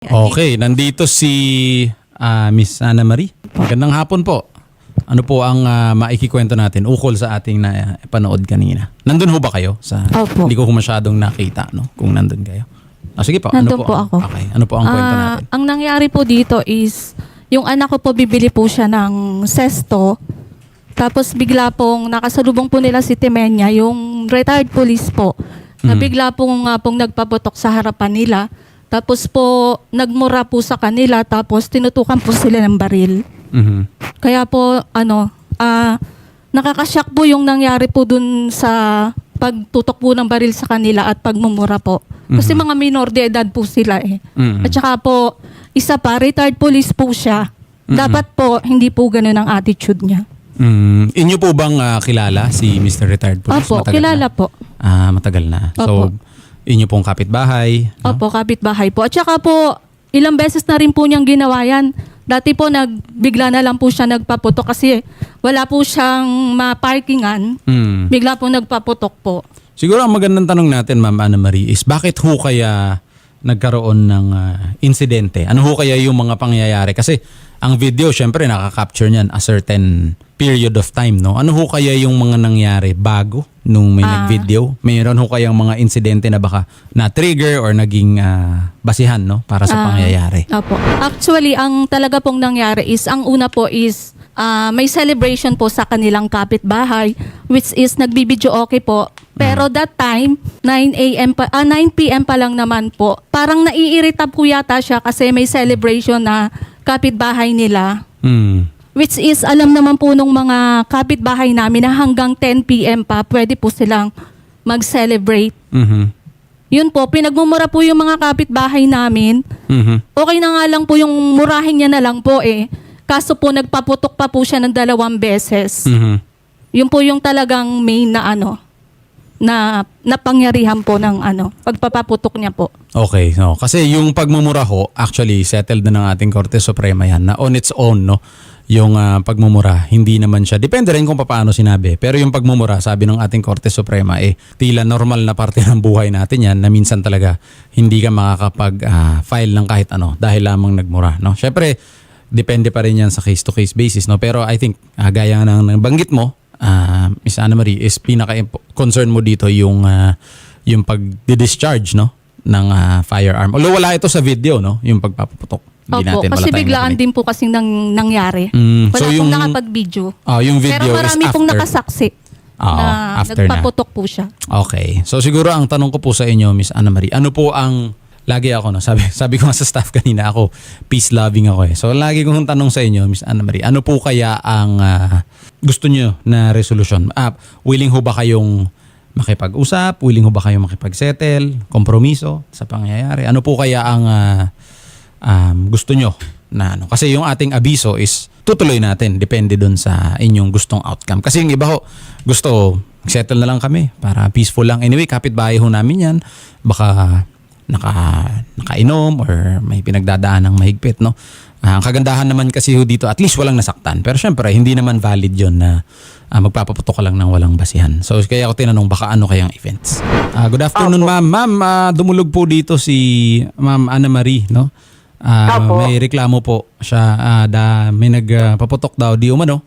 Okay, nandito si ah, Miss Ana Marie. Magandang hapon po. Ano po ang ah, maikikwento natin ukol sa ating na panood kanina? Nandun ho ba kayo? Sa, Opo. Hindi ko ho masyadong nakita no, kung nandun kayo. Ah, sige po. Nandun ano po ang- ako. Okay, ano po ang kwento Ah, natin? Ang nangyari po dito is, yung anak ko po bibili po siya ng sesto. Tapos bigla pong nakasalubong po nila si Timenya, yung retired police po. Na Mm. bigla pong, nga pong nagpaputok sa harapan nila. Tapos po, nagmura po sa kanila. Tapos tinutukan po sila ng baril. Mhm. Kaya po, ano, ah, nakakashock po yung nangyari po dun sa pagtutok po ng baril sa kanila at pagmumura po. Kasi mga minor de edad po sila eh. Mhm. At saka po, isa pa, retired police po siya. Dapat po, hindi po ganun ang attitude niya. Mm, inyo po bang ah, kilala si Mr. Retired Police? Opo, Matagal kilala na? po. Ah, matagal na. So, Opo. Inyo pong kapitbahay? no? Opo, kapitbahay po. At saka po, ilang beses na rin po niyang ginawa yan. Dati po, nagbigla na lang po siya nagpaputok kasi wala po siyang ma-parkingan. Mm. Bigla po nagpaputok po. Siguro ang magandang tanong natin, Ma'am Ana Marie, is bakit ho kaya nagkaroon ng ah, insidente? Ano ho kaya yung mga pangyayari? Kasi ang video, syempre, nakaka-capture niyan a certain period of time, no? Ano ho kaya yung mga nangyari bago nung may Ah. nag-video? Mayroon ho kayang mga insidente na baka na-trigger or naging ah, basihan, no? Para sa Ah, pangyayari. Opo. Actually, ang talaga pong nangyari is, ang una po is, ah, may celebration po sa kanilang kapitbahay, which is nagbibideo okay po. Pero that time, 9 a.m. pa, ah, 9 p.m. pa lang naman po. Parang naiirita po yata siya kasi may celebration na kapitbahay nila. Hmm. Which is, alam naman po nung mga kapitbahay namin na hanggang 10 p.m. pa, pwede po silang mag-celebrate. Mhm. Yun po, pinagmumura po yung mga kapitbahay namin Mhm. okay na nga lang po yung murahin niya na lang po eh. Kaso po nagpaputok pa po siya ng dalawang beses. Mhm. Yun po yung talagang main na ano na napangyarihan po ng ano pagpapaputok niya po. Okay, no. Kasi yung pagmumura ho, actually settled na ng ating Korte Suprema yan na on its own, no. Yung ah, pagmumura, hindi naman siya. Depende rin kung paano sinabi. Pero yung pagmumura, sabi ng ating Korte Suprema, eh, tila normal na parte ng buhay natin yan na minsan talaga hindi ka makakapag-file ng kahit ano dahil lamang nagmura, no. Syempre, depende pa rin yan sa case-to-case basis, no. Pero I think, ah, gaya ng nabanggit mo, ah, Miss Anna Marie, is pinaka-concern mo dito yung ah, yung pag-discharge no ng ah, firearm. Although wala ito sa video no, yung pagpapaputok. Hindi Opo, natin wala kasi tayong biglaan narinig. din po kasing nang, nangyari. Mm, Wala so pong yung nakapag-video. ah, yung video Pero marami is pong after. nakasaksi Oo, na after na. nagpaputok po siya. Okay. So siguro ang tanong ko po sa inyo, Miss Anna Marie, ano po ang lagi ako no, sabi sabi ko nga sa staff kanina ako, peace loving ako eh. So lagi kong tanong sa inyo, Miss Anna Marie, ano po kaya ang ah, gusto niyo na resolution? Ah, willing ho ba kayong makipag-usap? Willing ho ba kayong makipag-settle? Kompromiso sa pangyayari? Ano po kaya ang ah, um, gusto nyo na ano? Kasi yung ating abiso is tutuloy natin. Depende dun sa inyong gustong outcome. Kasi yung iba ho, gusto settle na lang kami para peaceful lang. Anyway, kapitbahay ho namin yan. Baka naka, nakainom or may pinagdadaan ng mahigpit, no? Ah, ang kagandahan naman kasi ho dito, at least walang nasaktan. Pero syempre, hindi naman valid yon na ah, magpapaputok ka lang ng walang basihan. So kaya ako tinanong, baka ano kayang events. Ah, good afternoon, ma'am. Ma'am, ah, dumulog po dito si Ma'am Anna Marie, no? Opo. may reklamo po siya ah, da may nagpaputok daw di umano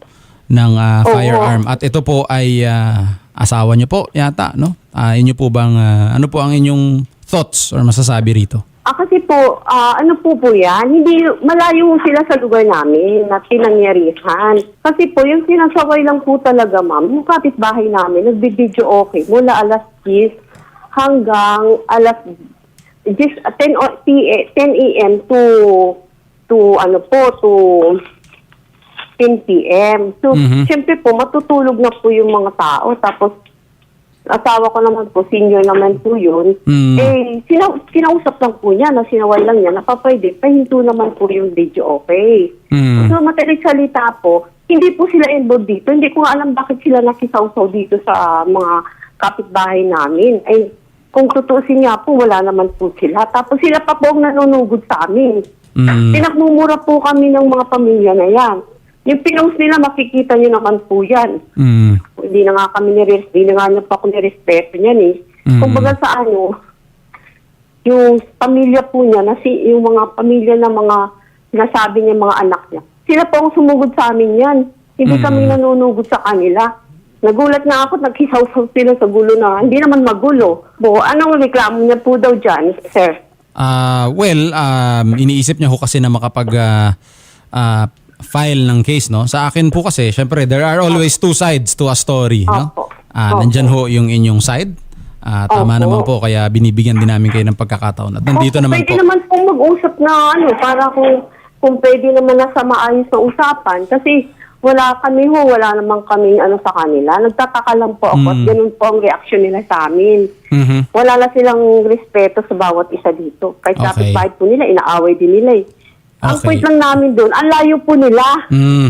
ng Oo. firearm at ito po ay ah, asawa niyo po yata no Ah, inyo po bang ah, ano po ang inyong thoughts or masasabi rito Ah, kasi po, ah, ano po po yan, hindi, malayo sila sa lugar namin na pinangyarihan. Kasi po, yung sinasaway lang po talaga, ma'am, yung kapitbahay namin, nagbibideo okay, mula alas 10 hanggang alas 10, 10, o- P- 10 a.m. to, to, ano po, to 10 p.m. So, Mhm. syempre po, matutulog na po yung mga tao. Tapos, asawa ko naman po, senior naman po yun. Mm. Eh, sina- kinausap lang po niya, na sinawal lang niya, na papwede, pahinto naman po yung video okay. Mm. So, matalit salita po, hindi po sila involved dito. Hindi ko alam bakit sila nakisawsaw dito sa mga kapitbahay namin. Ay, kung tutusin nga po, wala naman po sila. Tapos sila pa po ang nanunugod sa amin. Mm. Pinagmumura po kami ng mga pamilya na yan. Yung pinost nila, makikita niyo naman po yan. Mm. Hindi na nga kami nires, hindi na nga niya pa ako nirespeto niyan eh. Mm. Kumbaga sa ano, yung pamilya po niya, na si, yung mga pamilya ng mga nasabi niya mga anak niya. Sila po ang sumugod sa amin yan. Hindi Mm. kami nanunugod sa kanila. Nagulat na ako, nagkisaw-saw sila sa gulo na hindi naman magulo. Bo, anong reklamo niya po daw dyan, sir? Ah, well, um, iniisip niya ho kasi na makapag ah, ah, file ng case, no? Sa akin po kasi, syempre, there are always two sides to a story, no? Opo. Ah, nandyan ho yung inyong side. Ah, tama Opo. naman po, kaya binibigyan din namin kayo ng pagkakataon. At nandito Opo, naman pwede po. naman pong mag-usap na ano, para kung, kung pwede naman na sa maayos na usapan. Kasi wala kami ho, wala naman kami ano sa kanila. Nagtataka lang po ako at Mm. ganun po ang reaction nila sa amin. Mhm. Wala na silang respeto sa bawat isa dito. Kahit Okay. kapit-bahay po nila, inaaway din nila eh. Ang Okay. point lang namin doon, ang layo po nila. Mm,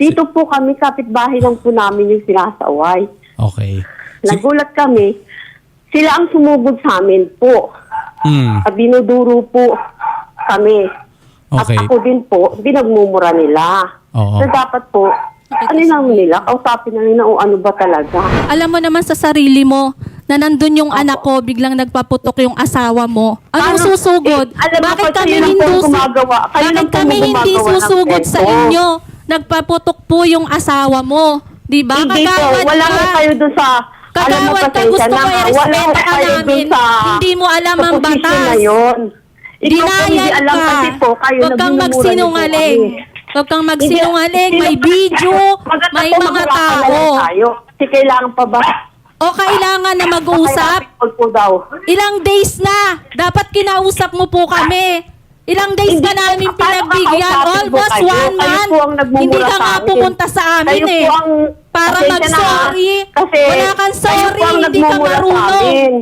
Dito po kami, kapitbahay lang po namin yung sinasaway. okay. Nagulat kami, sila ang sumugod sa amin po. Mm, At dinuduro po kami. Okay. At ako din po, binagmumura nila. Oo. So dapat po, ano naman nila, kausapin na nila o ano ba talaga. Alam mo naman sa sarili mo na nandun yung anak ko, biglang nagpaputok yung asawa mo. Anong Paano- susugod? Eh, alam mo, bakit kasi kami hindi po su- gumagawa. Kayo bakit lang kami hindi gumagawa ng susugod sa kwento. inyo? Nagpaputok po yung asawa mo. Di ba? Hindi po, Kagawad wala ka. ko kayo doon sa... alam mo, Kagawad ka, pasensya gusto na, ko ha. i-respeto Wala ka kayo namin. sa... Hindi mo alam sa ang posisyon batas. na yun. Ikaw po hindi Dinayan alam ka. kasi po, kayo Huwag kang nagmumura niyo po magsinungaling. kami. Huwag kang magsinungaling. May video, Maganda may po, mga tao. tayo. Kasi kailangan pa ba? O kailangan na mag-usap? Kaya po daw. Ilang days na. Dapat kinausap mo po kami. Ilang days ka namin paano pinagbigyan. kakausapin po Almost kayo? one Kayo month. po ang nagmumura Hindi ka sa nga pumunta sa amin Kayo eh. po ang... Para pasensya na, mag-sorry. Kasi Wala kang kayo sorry, ang hindi ka nagmumura sa marunong. amin.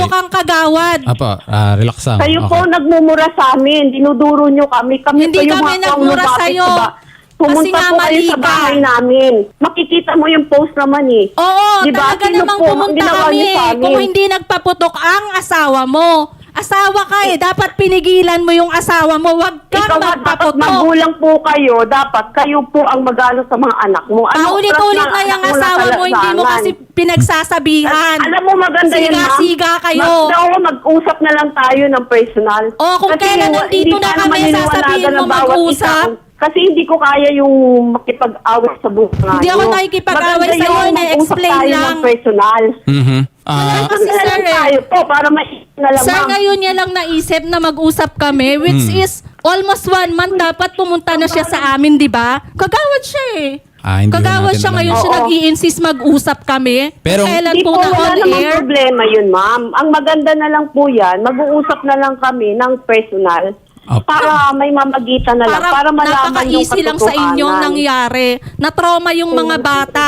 Mukhang kagawad. Apa, ah, relax lang. Kayo Okay. po nagmumura sa amin. Dinuduro nyo kami. kami Hindi po yung kami mga nagmura lumapit sa'yo. sa ba- Pumunta Kasi nga po kayo mali sa ka. bahay namin. Makikita mo yung post naman eh. Oo, Di ba? talaga Sino namang po ang pumunta ginawa kami. sa amin? Kung hindi nagpaputok ang asawa mo. Asawa ka eh. Dapat pinigilan mo yung asawa mo. Huwag kang Ikaw nga, dapat magpaputok. magulang po kayo. Dapat kayo po ang mag-ano sa mga anak mo. Ano, Paulit-ulit oras na yung anak asawa mo, hindi mo kasi pinagsasabihan. Alam mo maganda yun, ma'am. Siga-siga kayo. Mag, oo, mag-usap na lang tayo ng personal. Oo, kung Kasi kailan nandito na kami, sasabihin mo bawat mag-usap. Kasi hindi ko kaya yung makipag-away sa buhay. Hindi ako nakikipag-away Maganda sa'yo, yung na-explain mag-usap tayo lang. ng personal. Mhm. Ah, Kasi, Kasi sir, eh. tayo po para ma- na lang, Sir, ma'am. ngayon niya lang naisip na mag-usap kami, which Hmm. is almost one month dapat pumunta na siya sa amin, di ba? Kagawad siya eh. Ah, hindi Kagawad natin siya alam ngayon siya Oo. nag-i-insist mag-usap kami. Pero- Kailan Hindi po po, na wala on namang air? problema yun, ma'am. Ang maganda na lang po yan, mag-uusap na lang kami ng personal Opo. para may mamagitan na lang, para, Para malaman yung napaka-easy lang sa katotohanan. nangyari. Na-trauma yung mga bata.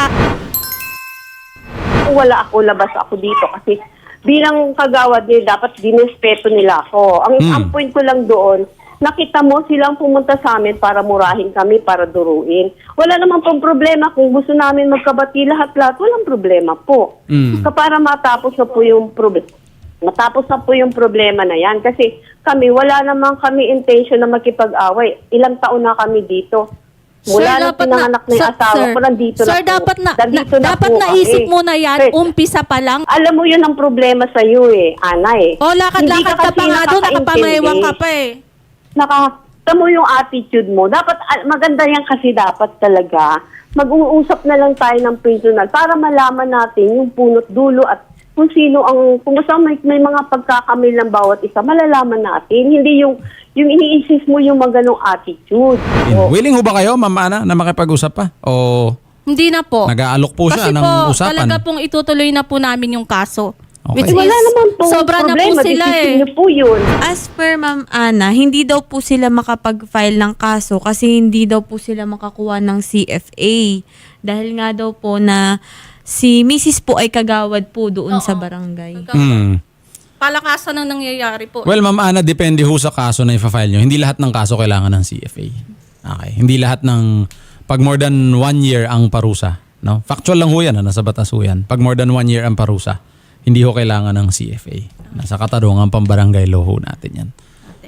Wala ako, labas ako dito kasi bilang kagawad nila, dapat dinespeto nila ako. Ang, Hmm. ang point ko lang doon, nakita mo silang pumunta sa amin para murahin kami, para duruin. Wala naman pong problema kung gusto namin magkabati lahat-lahat, walang problema po. Mm. Ka- Para matapos na po yung problema. Matapos na po yung problema na yan. Kasi kami, wala naman kami intention na makipag-away. Ilang taon na kami dito. Mula nung pinanganak na yung Sir- asawa sir, ko, nandito sir, na po. dapat na, Nandito na- na dapat po naisip kami. mo na yan, Sir, umpisa pa lang. alam mo yun ang problema sa iyo eh, Ana eh. O, lakad-lakad ka, kasi pa nga doon, nakapamayawang ka pa eh. Nakakita mo yung attitude mo. Dapat, ah, maganda yan kasi dapat talaga. Mag-uusap na lang tayo ng personal para malaman natin yung punot dulo at kung sino ang, kung gusto may, may mga pagkakamil ng bawat isa, malalaman natin. Hindi yung, yung iniisis mo yung mga ganong attitude. O, Willing ho ba kayo, Ma'am Ana, na makipag-usap pa? O Hindi na po. nag-aalok po siya Kasi ng po, usapan? talaga pong itutuloy na po namin yung kaso. Okay. Which wala is, naman pong sobra na problema. po sila Decision eh. niyo po yun. As per Ma'am Ana, hindi daw po sila makapag-file ng kaso kasi hindi daw po sila makakuha ng CFA. Dahil nga daw po na si Mrs. po ay kagawad po doon sa barangay. Hmm. Palakasan ang nangyayari po. Well, Ma'am Ana, depende ho sa kaso na ifa-file nyo. Hindi lahat ng kaso kailangan ng CFA. Okay. Hindi lahat ng pag more than one year ang parusa. No? Factual lang ho yan. ah, Nasa batas ho yan. Pag more than one year ang parusa, hindi ho kailangan ng CFA. Nasa katarungan pambarangay law ho natin yan.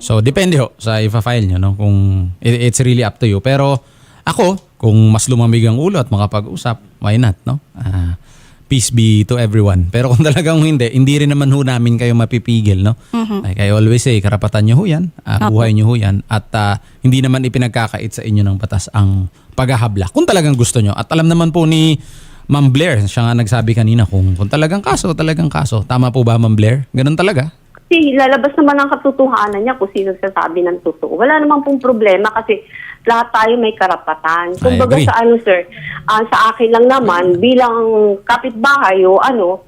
So, depende ho sa ifa-file nyo. No? Kung it- it's really up to you. Pero ako, kung mas lumamig ang ulo at makapag-usap, why not? No? Ah, peace be to everyone. Pero kung talagang hindi, hindi rin naman ho namin kayo mapipigil, no? Like I always say, karapatan nyo ho yan, Apo. buhay nyo ho yan, at ah, hindi naman ipinagkakait sa inyo ng batas ang paghahabla. Kung talagang gusto nyo. At alam naman po ni Ma'am Blair, siya nga nagsabi kanina, kung, kung talagang kaso, talagang kaso. Tama po ba, Ma'am Blair? Ganun talaga? Kasi lalabas naman ang katotohanan niya kung sino sasabi ng totoo. Wala naman pong problema kasi lahat tayo may karapatan. Kung baga agree. sa ano sir, ah, sa akin lang naman bilang kapitbahay o ano,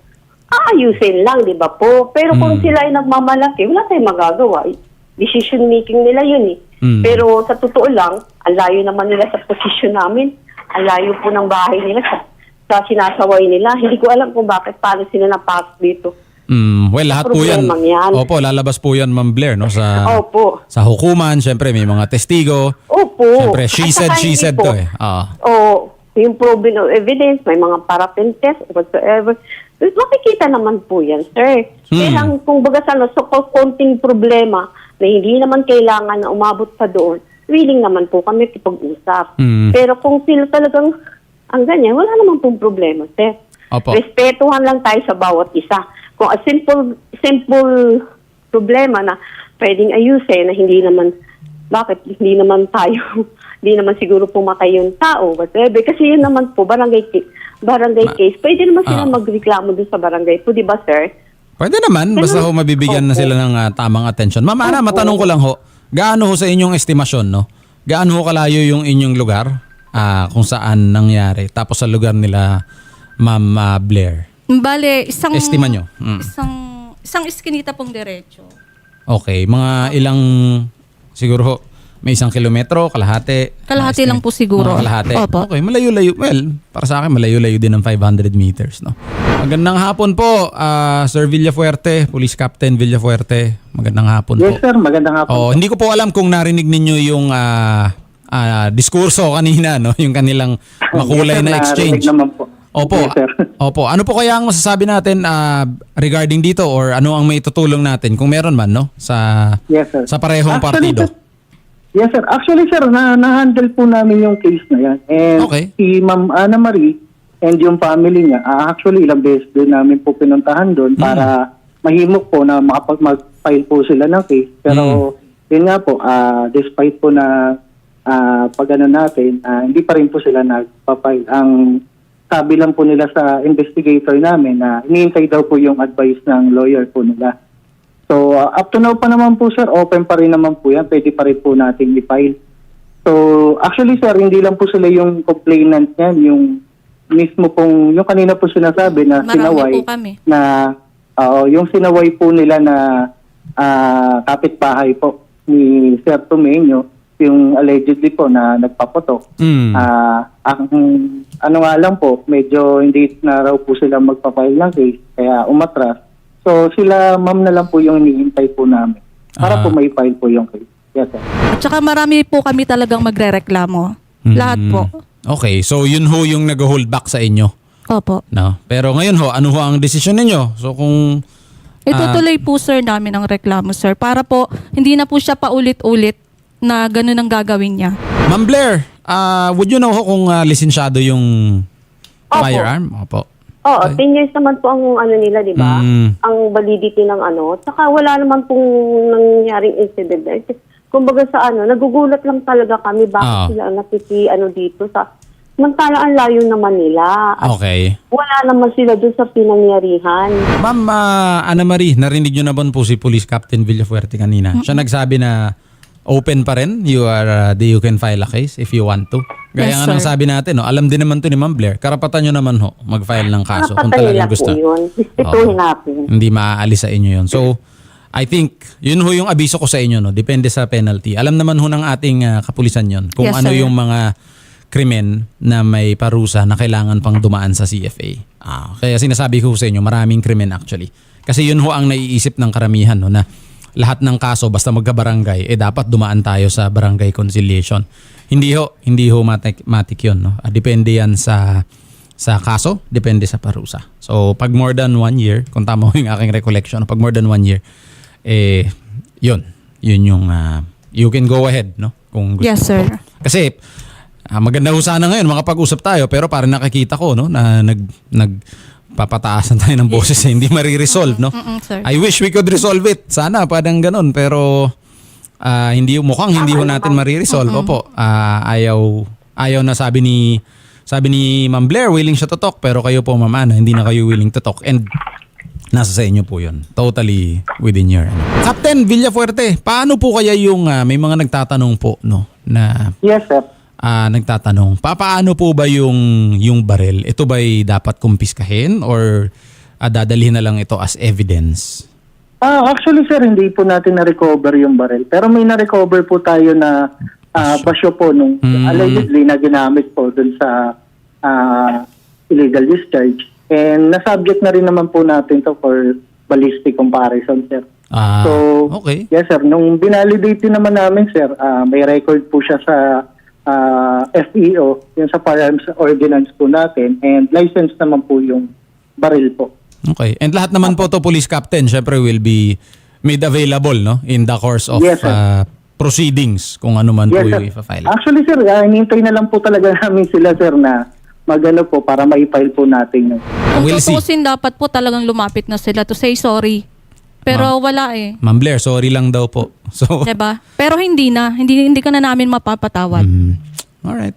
aayusin lang, di ba po? Pero kung Mm. sila ay nagmamalaki, wala tayong magagawa. Decision making nila yun eh. Mm. Pero sa totoo lang, ang layo naman nila sa posisyon namin. Ang layo po ng bahay nila sa, sa sinasaway nila. Hindi ko alam kung bakit paano sila napasok dito. Mm, well, lahat po yan. Problemang yan. Opo, lalabas po yan, Ma'am Blair, no? Sa, Opo. sa hukuman, syempre may mga testigo. Opo. Syempre, she At said, saka she hindi said po. to eh. Oo. Oo. yung proven of evidence, may mga paraffin test, whatsoever. Makikita naman po yan, sir. Hmm. Kaya lang, kung baga sa ano, so, konting problema na hindi naman kailangan na umabot pa doon, willing naman po kami kipag-usap. Hmm. Pero kung sila talagang ang ganyan, wala naman pong problema, sir. Opo. Respetuhan lang tayo sa bawat isa. Kung a simple, simple problema na pwedeng ayusin na hindi naman, bakit hindi naman tayo, hindi naman siguro pumatay yung tao, whatever. Kasi yun naman po, barangay, barangay Ma- case. Pwede naman sila Ah. magreklamo dun sa barangay po, di ba, sir? Pwede naman, basta ho mabibigyan na Opo. sila ng ah, tamang attention. Ma'am Ana, Opo. matanong ko lang ho, gaano ho sa inyong estimasyon, no? Gaano ho kalayo yung inyong lugar ah, kung saan nangyari? Tapos sa lugar nila, Ma'am ah, Blair. Bale, isang... Estima nyo? Mm. Isang, isang iskinita pong diretso. Okay, mga ilang, siguro ho, may isang kilometro, kalahati. Kalahati Mga lang po siguro. Mga kalahati. Opo. Okay, malayo-layo. Well, para sa akin, malayo-layo din ng 500 meters, no? Magandang hapon po, ah, Sir Villafuerte, Police Captain Villafuerte. Magandang hapon po. Yes sir, magandang hapon. Oh, hindi ko po alam kung narinig ninyo yung ah, ah, diskurso kanina, no? Yung kanilang makulay Yes, sir, na exchange. narinig naman po. Opo. Yes, sir. Opo. Ano po kaya ang masasabi natin ah, regarding dito or ano ang may tutulong natin kung meron man, no? Sa Yes, sir. sa parehong Actually, partido. sir- Yes, sir. Actually, sir, na, na-handle po namin yung case na yan. And Okay. si Ma'am Ana Marie and yung family niya, ah, actually, ilang beses din namin po pinuntahan doon para mahimok po na makapag mag-file po sila ng case. Pero, yun nga po, ah, despite po na ah, pag ano natin, ah, hindi pa rin po sila nagpa-file. Ang sabi lang po nila sa investigator namin na iniintay daw po yung advice ng lawyer po nila. So, uh, up to now pa naman po, sir, open pa rin naman po yan. Pwede pa rin po natin i-file. So, actually, sir, hindi lang po sila yung complainant niyan. Yung mismo pong, yung kanina po sinasabi na Marami sinaway. po kami. Na, oo, yung sinaway po nila na ah, kapitbahay po ni Sir Tumenyo, yung allegedly po na nagpaputok. Mm. Ah, ang ano nga lang po, medyo hindi na raw po sila magpa-file ng case, kaya umatras. So sila ma'am na lang po yung hinihintay po namin para Ah. po may file po yung case. Yes, sir. At saka marami po kami talagang magrereklamo. Mm. Lahat po. Okay, so yun ho yung nag-hold back sa inyo. Opo. No? Pero ngayon ho, ano ho ang desisyon ninyo? So kung Itutuloy po sir namin ang reklamo sir para po hindi na po siya paulit-ulit na ganun ang gagawin niya. Ma'am Blair, ah, would you know ho kung ah, lisensyado yung Opo. firearm? Opo. Oo, 10 years naman po ang ano nila, di ba? Mm. Ang validity ng ano. Tsaka wala naman pong nangyaring incident. Eh, Kumbaga sa ano, nagugulat lang talaga kami bakit Ah. sila nakiki ano dito sa Samantala ang layo naman nila. At Okay. wala naman sila doon sa pinangyarihan. Ma'am ah, Ana Marie, narinig nyo na ba po si Police Captain Villafuerte kanina? Siya nagsabi na open pa rin. You are, uh, you can file a case if you want to. Gaya Yes, nga ng sabi natin, no, alam din naman to ni Ma'am Blair. Karapatan nyo naman ho, mag-file ng kaso kung talagang gusto. yun. Natin. Hindi maaalis sa inyo yun. So, I think, yun ho yung abiso ko sa inyo, no? Depende sa penalty. Alam naman ho ng ating ah, kapulisan yun. Kung Yes, ano sir. yung mga krimen na may parusa na kailangan pang dumaan sa CFA. Ah, kaya sinasabi ko sa inyo, maraming krimen actually. Kasi yun ho ang naiisip ng karamihan, no? Na lahat ng kaso, basta magkabarangay, eh dapat dumaan tayo sa barangay conciliation. Hindi ho, hindi ho matik, matik yun, no? Ah, depende yan sa sa kaso, depende sa parusa. So, pag more than one year, kung tama ho yung aking recollection, pag more than one year, eh, yun. Yun yung, ah, you can go ahead, no? Kung gusto Yes, sir. Kasi, ah, maganda ho sana ngayon, makapag-usap tayo, pero parang nakikita ko, no, na nag, nag, papataasan tayo ng boses eh, hindi mariresolve, no? Mm-mm, sir. I wish we could resolve it. Sana parang ganun. Pero ah, hindi mukhang hindi ho natin mariresolve. Opo. Ah, ayaw ayaw na sabi ni sabi ni Ma'am Blair willing siya to talk pero kayo po Ma'am Ana hindi na kayo willing to talk and nasa sa inyo po 'yon. Totally within your ano. Captain Villafuerte, paano po kaya yung ah, may mga nagtatanong po no na Yes, sir. Ah, nagtatanong, papaano po ba yung yung barel? Ito ba'y dapat kumpiskahin or ah, dadalhin na lang ito as evidence? Ah, actually sir, hindi po natin na-recover yung barrel. Pero may na-recover po tayo na ah, basyo po nung Mm. allegedly na ginamit po dun sa ah, illegal discharge. And nasubject na rin naman po natin to for ballistic comparison, sir. Ah, so, okay. yes sir, nung binalidate naman namin sir, ah, may record po siya sa ah, FEO, yung sa firearms ordinance po natin, and license naman po yung barrel po. Okay. And lahat naman po to police captain, syempre will be made available no in the course of Yes, sir. ah, proceedings kung ano man po Yes, yung sir. ifa-file. Actually, sir, uh, hinintay na lang po talaga namin sila, sir, na magano po para ma-file po natin yung Kung We'll see. tutusin, dapat po talagang lumapit na sila to say sorry. Pero wala eh. Ma'am Blair, sorry lang daw po. So, 'Di ba? Pero hindi na, hindi hindi ka na namin mapapatawad. mm, all right.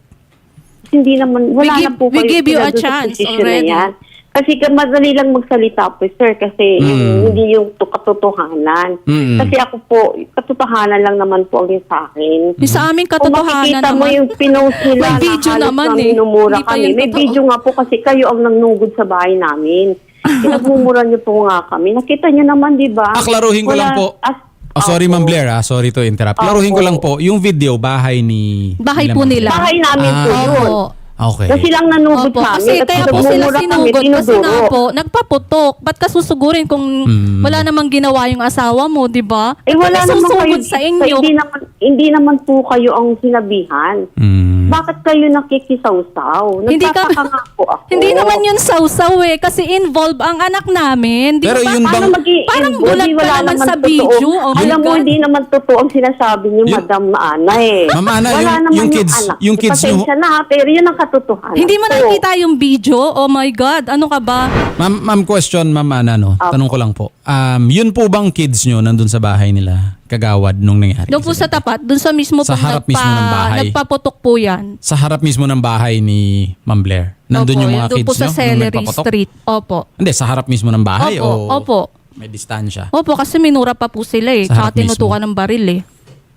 Hindi naman, wala We give- na po we kayo give you sila a doon sa chance posisyon already. Yan. Kasi ka- madali lang magsalita po, sir, kasi yung, Mm. hindi yung to- katotohanan. Mm. Kasi ako po, katotohanan lang naman po ang yun sa akin. Yung sa aming Kung katotohanan makikita mo naman. yung pinost nila May video na halos naman na eh. minumura Hindi pa kami. yun May totoo. video nga po kasi kayo ang nangnugod sa bahay namin. Pinagmumura niyo po nga kami. Nakita niyo naman, di ba? Ah, klaruhin ko Wala- lang po. as- Oh, sorry. Ma'am Blair, ah. sorry to interrupt. Klaruhin ko lang po, yung video bahay ni Bahay nila po Ma'am nila. Bahay namin po Ah. yun. Opo. Okay. Na silang nanugod Opo, sa kasi amin. kaya po sila pinagmumura kami, sinugod kasi nga po, nagpaputok. Ba't ka susugurin kung Hmm. wala namang ginawa yung asawa mo, di ba? Eh wala ka naman kayo susugod sa inyo. Hindi naman, hindi naman po kayo ang sinabihan. Mm. Bakit kayo nakikisawsaw? Hindi ka- Nagtataka nga po ako. Hindi naman yun sausaw eh, kasi involved ang anak namin. Di Pero ba? yun Paano bang- mag Parang bulag Di ka wala naman naman sa totoo. video. Oh my Alam mo, God. hindi naman totoo ang sinasabi niyo, Yung- Madam Ana eh. Ma'am Ana, Wala yung- naman yung kids- anak. yung kids niyo- Pasensya na ha, pero yun ang katotohanan. Hindi mo nakita yung video? Oh my God, ano ka ba? Ma'am, ma'am question, ma'am Ana, no? Apo. Tanong ko lang po. Um, yun po bang kids nyo nandun sa bahay nila kagawad nung nangyari? Doon po sa tapat, doon sa mismo Sa pong harap mismo ng bahay. nagpaputok po yan. Sa harap mismo ng bahay ni Ma'am Blair. Nandun Opo, yung mga doon kids po sa nyo? nung Celery nagpapatok? Street. Opo. Hindi, sa harap mismo ng bahay Opo, o opo. may distansya? Opo, kasi minura pa po sila eh. Sa harap tinutukan ng baril eh.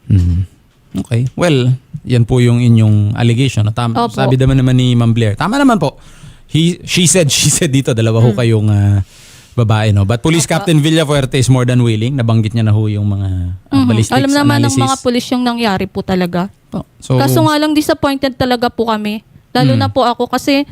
Mhm. Okay. Well, yan po yung inyong allegation. no? Tama, Opo. sabi naman naman ni Ma'am Blair. Tama naman po. He, she said, she said dito. Dalawa ho kayong ah, babae. No? But Police Captain Villafuerte is more than willing. Nabanggit niya na ho yung mga ah, Mhm. ballistics Alam naman ng analysis. mga pulis yung nangyari po talaga. Oh, So, Kaso nga lang disappointed talaga po kami. Lalo Mm. na po ako kasi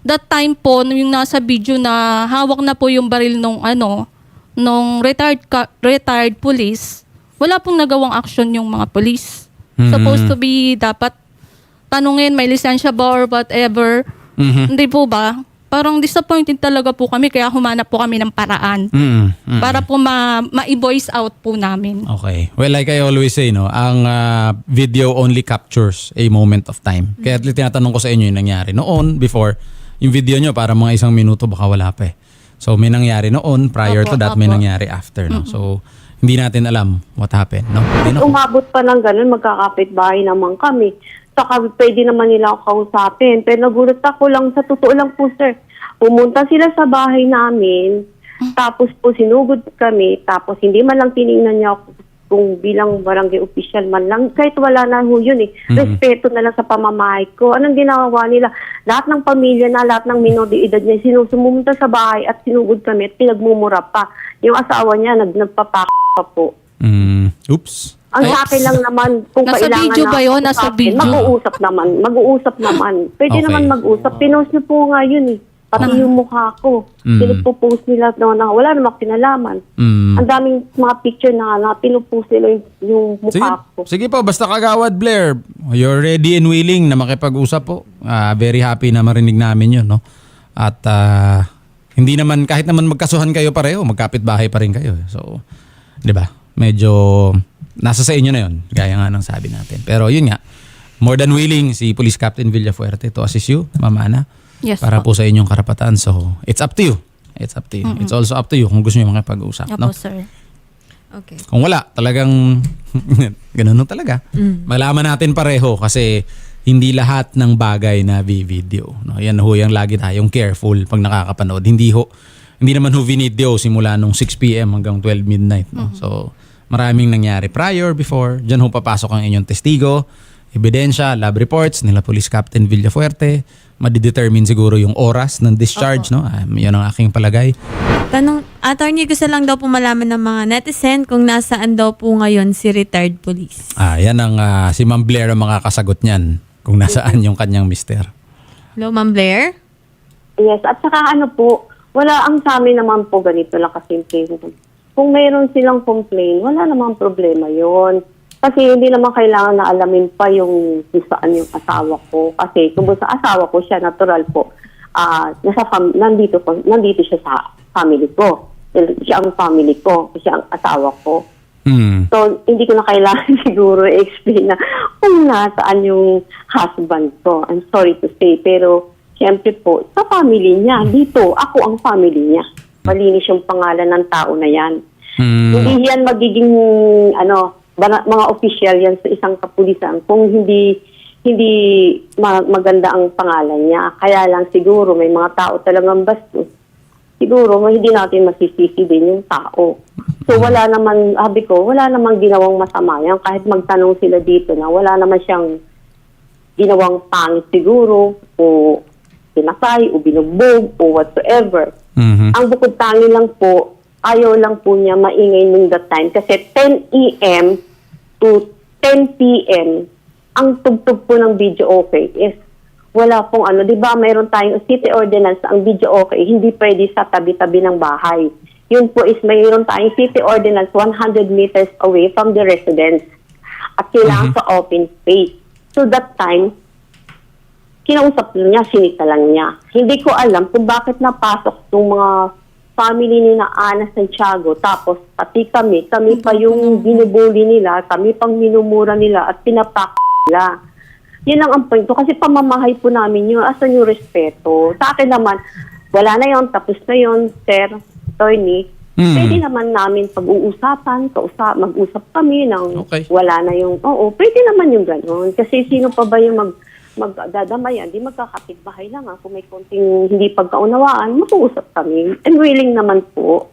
that time po nung yung nasa video na hawak na po yung baril nung ano nung retired ka- retired police, wala pong nagawang action yung mga police. Mhm. Supposed to be dapat tanungin may lisensya ba or whatever. Mhm. Hindi po ba? Parang disappointed talaga po kami kaya humanap po kami ng paraan Mm, mm. para po ma- ma-voice out po namin. Okay. Well, like I always say, no, ang ah, video only captures a moment of time. Kaya at least tinatanong ko sa inyo yung nangyari noon, before, yung video nyo, para mga isang minuto, baka wala pa eh. So, may nangyari noon, prior Opo, to that, may opo. nangyari after, no? So, hindi natin alam what happened, no? Hindi? Umabot pa ng ganun, magkakapit bahay naman kami. Saka pwede naman nila ako kausapin. Pero nagulat ako lang, sa totoo lang po sir, pumunta sila sa bahay namin, tapos po sinugod kami, tapos hindi man lang tiningnan niya ako kung bilang barangay official man lang, kahit wala na ho yun eh. Respeto na lang sa pamamahay ko. Anong ginawa nila? Lahat ng pamilya na, lahat ng minor de edad niya, sinusumumunta sa bahay at sinugod kami at pinagmumura pa. Yung asawa niya, nag, nagpapak pa po. Mm, oops. Ang Ay, sa akin lang naman, kung Nasa kailangan video ba yun? Nasa video? Mag-uusap naman. Mag-uusap naman. Pwede Okay. naman mag-usap. Pinost niyo po nga yun eh. Pati yung mukha ko. Mm. Pinupost nila na, na wala namang kinalaman. Mm. Ang daming mga picture na, na pinupost nila yung, yung Sige, mukha ko. sige po, basta kagawad Blair, you're ready and willing na makipag-usap po. Ah, very happy na marinig namin yun, no? At ah, hindi naman, kahit naman magkasuhan kayo pareho, magkapit bahay pa rin kayo. eh. So, di ba? Medyo nasa sa inyo na yun, gaya nga ng sabi natin. Pero yun nga, more than willing si Police Captain Villafuerte to assist you, Mama Ana, Yes para po. po sa inyong karapatan. So, it's up to you. It's up to you. It's also up to you kung gusto niyo makipag-usap, Opo, no? sir. Okay. Kung wala, talagang ganun na talaga. Malaman natin pareho kasi hindi lahat ng bagay na video. No? Yan ho, yung lagi tayong careful pag nakakapanood. Hindi ho, hindi naman ho video simula nung 6 p.m. hanggang 12 midnight. No? So, maraming nangyari prior, before. Diyan ho papasok ang inyong testigo, ebidensya, lab reports nila Police Captain Villafuerte. Madidetermine siguro yung oras ng discharge. No? Um, yun ang aking palagay. Tanong, attorney, gusto lang daw po malaman ng mga netizen kung nasaan daw po ngayon si retired police. Ah, yan ang ah, si Ma'am Blair ang makakasagot niyan kung nasaan yung kanyang mister. Hello, Ma'am Blair? Yes, at saka ano po, wala ang sa amin naman po ganito lang kasimple. Kung mayroon silang complain, wala namang problema yon. Kasi hindi naman kailangan na alamin pa yung kung saan yung asawa ko. Kasi kung sa asawa ko siya, natural po, ah nasa fam- nandito, po, nandito siya sa family ko. Siya ang family ko, siya ang asawa ko. Hmm. So, hindi ko na kailangan siguro i-explain na kung nasaan yung husband ko. I'm sorry to say, pero siyempre po, sa family niya, dito, ako ang family niya. Malinis yung pangalan ng tao na yan. Hmm. Hindi yan magiging, ano, mga official yan sa isang kapulisan kung hindi hindi ma- maganda ang pangalan niya. Kaya lang siguro may mga tao talagang bastos. Siguro hindi natin masisisi din yung tao. So wala naman, sabi ko, wala namang ginawang masama yan. Kahit magtanong sila dito na wala naman siyang ginawang pangit siguro o pinasay o binugbog o whatsoever. Mhm. Ang bukod tangi lang po, ayaw lang po niya maingay nung that time kasi 10 a.m. to 10 p.m. ang tugtog po ng video okay is wala pong ano, di ba mayroon tayong city ordinance ang video okay, hindi pwede sa tabi-tabi ng bahay. Yun po is mayroon tayong city ordinance 100 meters away from the residence at kailangan sa open space. So that time, kinausap niya, sinita lang niya. Hindi ko alam kung bakit napasok yung mga family ni na Ana Santiago. Tapos pati kami, kami pa yung binubuli nila, kami pang minumura nila at pinapak nila. Yun lang ang point ko. Kasi pamamahay po namin yun. Asan yung respeto? Sa akin naman, wala na yon tapos na yon sir, attorney. Mm. Pwede naman namin pag-uusapan, kausa, mag-usap kami ng Okay. wala na yung, oo, pwede naman yung gano'n. Kasi sino pa ba yung mag, magdadamayan, di magkakapit bahay lang ha. Kung may konting hindi pagkaunawaan, mag-uusap kami. And willing naman po.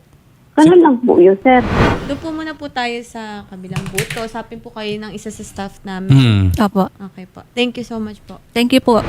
Ganun lang po yun, sir. Doon po muna po tayo sa kabilang booth. Kausapin po kayo ng isa sa staff namin. Hmm. Opo. Okay po. Thank you so much po. Thank you po.